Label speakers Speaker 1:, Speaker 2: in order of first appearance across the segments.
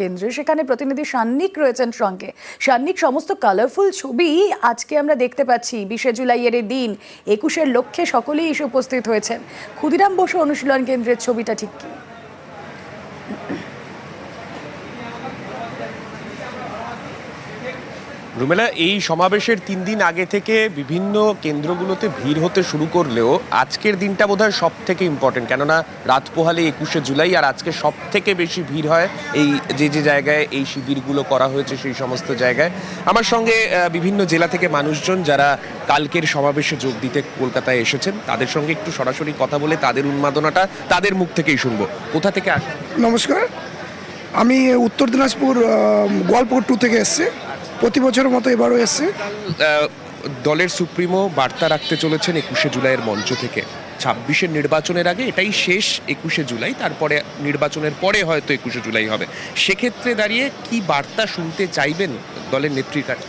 Speaker 1: কেন্দ্রে। সেখানে প্রতিনিধি সান্নিক রয়েছেন সঙ্গে। সান্নিক, সমস্ত কালারফুল ছবি আজকে আমরা দেখতে পাচ্ছি। বিশে জুলাইয়ের দিন, একুশের লক্ষ্যে সকলেই এসে উপস্থিত হয়েছেন। ক্ষুদিরাম বসু অনুশীলন কেন্দ্রের ছবিটা ঠিক কি?
Speaker 2: রুমেলা, এই সমাবেশের তিন দিন আগে থেকে বিভিন্ন কেন্দ্রগুলোতে ভিড় হতে শুরু করলেও আজকের দিনটা বোধহয় সব থেকে ইম্পর্টেন্ট কেননা রাত পোহালে একুশে জুলাই আর আজকে সব থেকে বেশি ভিড় হয় এই যে যে জায়গায় এই শিবিরগুলো করা হয়েছে সেই সমস্ত জায়গায়। আমার সঙ্গে বিভিন্ন জেলা থেকে মানুষজন যারা কালকের সমাবেশে যোগ দিতে কলকাতায় এসেছেন, তাদের সঙ্গে একটু সরাসরি কথা বলে তাদের উন্মাদনাটা তাদের মুখ থেকেই শুনব। কোথা থেকে আসেন
Speaker 3: নমস্কার। আমি উত্তর দিনাজপুর গোয়ালপুর টু থেকে এসেছি। প্রতি বছরের মতো এবারও এসেছি।
Speaker 2: দলের সুপ্রিমো বার্তা রাখতে চলেছেন একুশে জুলাইয়ের মঞ্চ থেকে। ছাব্বিশের নির্বাচনের আগে এটাই শেষ একুশে জুলাই তারপরে নির্বাচনের পরে হয়তো একুশে জুলাই হবে। সেক্ষেত্রে দাঁড়িয়ে কি বার্তা শুনতে চাইবেন দলের নেত্রীর কাছে?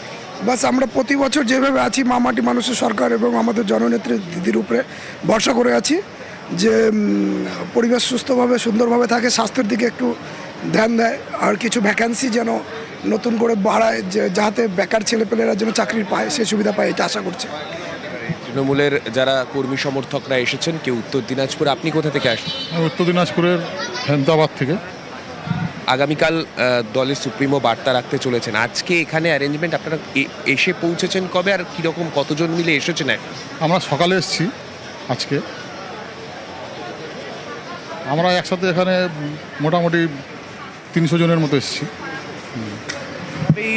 Speaker 3: বাস আমরা প্রতি বছর যেভাবে আছি মামাটি মানুষের সরকার এবং আমাদের জননেত্রী দিদির উপরে ভরসা করে আছি যে পরিবেশ সুস্থভাবে সুন্দরভাবে থাকে স্বাস্থ্যের দিকে একটু ধ্যান দেয় আর কিছু ভ্যাকান্সি যেন নতুন করে বাড়ায় যে যাতে বেকার ছেলেপেলেরা যেন চাকরি পায় সে সুবিধা পায় এটা আশা করছে।
Speaker 2: তৃণমূলের যারা কর্মী সমর্থকরা এসেছেন কেউ উত্তর দিনাজপুর আপনি কোথা থেকে আসেন?
Speaker 4: উত্তর দিনাজপুরের হেমদাবাদ থেকে।
Speaker 2: আগামীকাল দলের সুপ্রিমো বার্তা রাখতে চলেছেন। আজকে এখানে অ্যারেঞ্জমেন্ট আপনারা এ- এসে পৌঁছেছেন কবে? আর কীরকম কতজন মিলে এসেছেন?
Speaker 4: আমরা সকালে এসেছি আজকে। আমরা একসাথে এখানে মোটামুটি তিনশো জনের মতো এসেছি।
Speaker 2: এই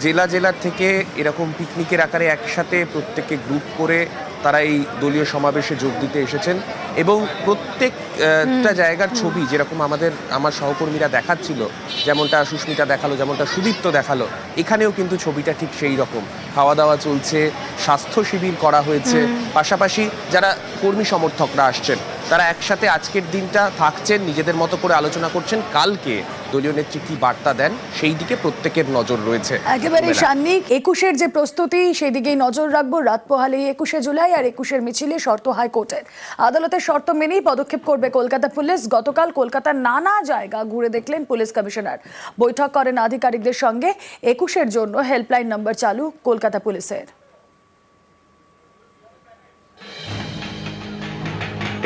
Speaker 2: জেলা জেলা থেকে এরকম পিকনিকের আকারে একসাথে প্রত্যেককে গ্রুপ করে তারা এই দলীয় সমাবেশে যোগ দিতে এসেছেন এবং প্রত্যেকটা জায়গার ছবি যেরকম আমাদের আমার সহকর্মীরা দেখাচ্ছিল যেমনটা সুস্মিতা দেখাল যেমনটা সুদীপ্ত দেখাল এখানেও কিন্তু ছবিটা ঠিক সেই রকম। খাওয়া দাওয়া চলছে স্বাস্থ্য শিবির করা হয়েছে পাশাপাশি যারা কর্মী সমর্থকরা আসছেন তারা একসাথে আজকের দিনটা থাকছেন নিজেদের মতো করে আলোচনা করছেন। কালকে দলীয় নেত্রী কি বার্তা দেন? সেই দিকে প্রত্যেকের নজর রয়েছে।
Speaker 1: একেবারে। সান্নিক একুশের যে প্রস্তুতি সেই দিকেই নজর রাখব। রাত পোহালে একুশে জুলাই আর একুশের মিছিলে শর্ত হাইকোর্টের। আদালতের শর্ত মেনেই পদক্ষেপ করবে কলকাতা পুলিশ। গতকাল কলকাতার নানা জায়গা ঘুরে দেখলেন পুলিশ কমিশনার। বৈঠক করেন আধিকারিকদের সঙ্গে। একুশের জন্য হেল্পলাইন নম্বর চালু কলকাতা পুলিশের।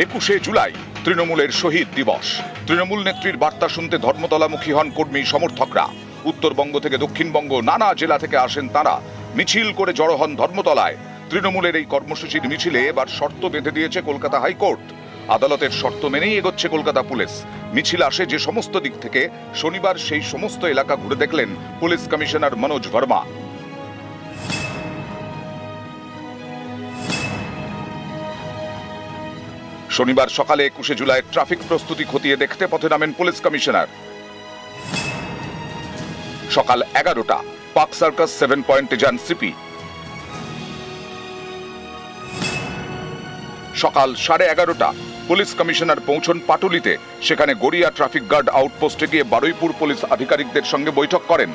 Speaker 5: একুশে জুলাই তৃণমূলের শহীদ দিবস। তৃণমূল নেত্রীর বার্তা শুনতে ধর্মতলামুখী হন কর্মী সমর্থকরা। উত্তরবঙ্গ থেকে দক্ষিণবঙ্গ, নানা জেলা থেকে আসেন তারা। মিছিল করে জড়ো হন ধর্মতলায়। তৃণমূলের এই কর্মসূচির মিছিলে এবার শর্ত বেঁধে দিয়েছে কলকাতা হাইকোর্ট। আদালতের শর্ত মেনেই এগোচ্ছে কলকাতা পুলিশ। মিছিল আসে যে সমস্ত দিক থেকে। শনিবার সেই সমস্ত এলাকা ঘুরে দেখলেন পুলিশ কমিশনার মনোজ ভার্মা। শনিবার সকালে একুশে জুলাই ট্রাফিক প্রস্তুতি খতিয়ে দেখতে পথে নামেন পুলিশ কমিশনার। সকাল এগারোটা, পার্ক সার্কাস সেভেন পয়েন্টে যান সিপি সকাল সাড়ে এগারোটা, পুলিশ কমিশনার পৌঁছন পাটুলিতে, সেখানে গড়িয়া ট্রাফিক গার্ড আউটপোস্টে গিয়ে বারুইপুর পুলিশ আধিকারিকদের সঙ্গে বৈঠক করেন।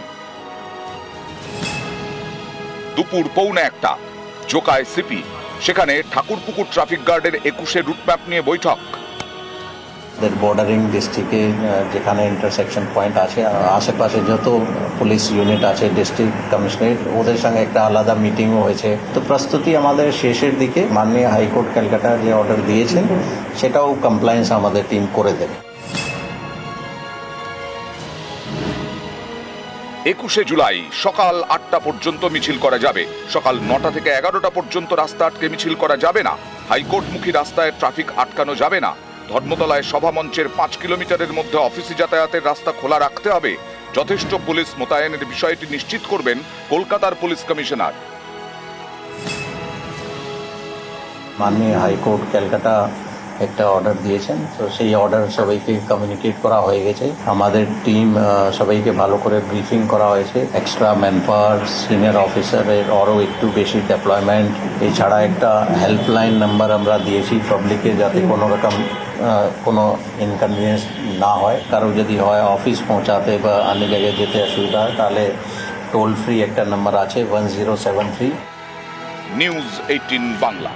Speaker 5: দুপুর পৌনে একটা, জোকায় সিপি। সেখানে ঠাকুরপুকুর ট্রাফিক গার্ডের একুশে রুটম্যাপ নিয়ে বৈঠক।
Speaker 6: বর্ডারিং ডিস্ট্রিক্টে যেখানে ইন্টারসেকশন পয়েন্ট আছে আশেপাশে যত পুলিশ ইউনিট আছে ডিস্ট্রিক্ট কমিশনারেট ওদের সঙ্গে একটা আলাদা মিটিংও হয়েছে। তো প্রস্তুতি আমাদের শেষের দিকে। মাননীয় হাইকোর্ট ক্যালকাটা যে অর্ডার দিয়েছেন, সেটাও কমপ্লায়েন্স আমাদের টিম করে দেবে।
Speaker 5: একুশে জুলাই সকাল আটটা পর্যন্ত মিছিল করা যাবে। সকাল নটা থেকে এগারোটা পর্যন্ত রাস্তা আটকে মিছিল করা যাবে না। হাইকোর্টমুখী রাস্তায় ট্রাফিক আটকানো যাবে না। ধর্মতলায় সভামঞ্চের পাঁচ কিলোমিটারের মধ্যে অফিসে যাতায়াতের রাস্তা খোলা রাখতে হবে। যথেষ্ট পুলিশ মোতায়েনের বিষয়টি নিশ্চিত করবেন কলকাতার পুলিশ কমিশনার।
Speaker 6: মাননীয় হাইকোর্ট ক্যালকাটা একটা অর্ডার দিয়েছেন। তো সেই অর্ডার সবাইকে কমিউনিকেট করা হয়ে গেছে। আমাদের টিম সবাইকে ভালো করে ব্রিফিং করা হয়েছে। এক্সট্রা ম্যান পাওয়ার সিনিয়র অফিসারের আরও একটু বেশি ডেপ্লয়মেন্ট এছাড়া একটা হেল্পলাইন নাম্বার আমরা দিয়েছি পাবলিকে যাতে কোনো রকম কোনো ইনকনভিনিয়েন্স না হয়। কারও যদি হয় অফিস পৌঁছাতে বা অন্য জায়গায় যেতে অসুবিধা হয়, তাহলে টোল ফ্রি একটা নাম্বার আছে one zero seven three
Speaker 5: news eighteen Bangla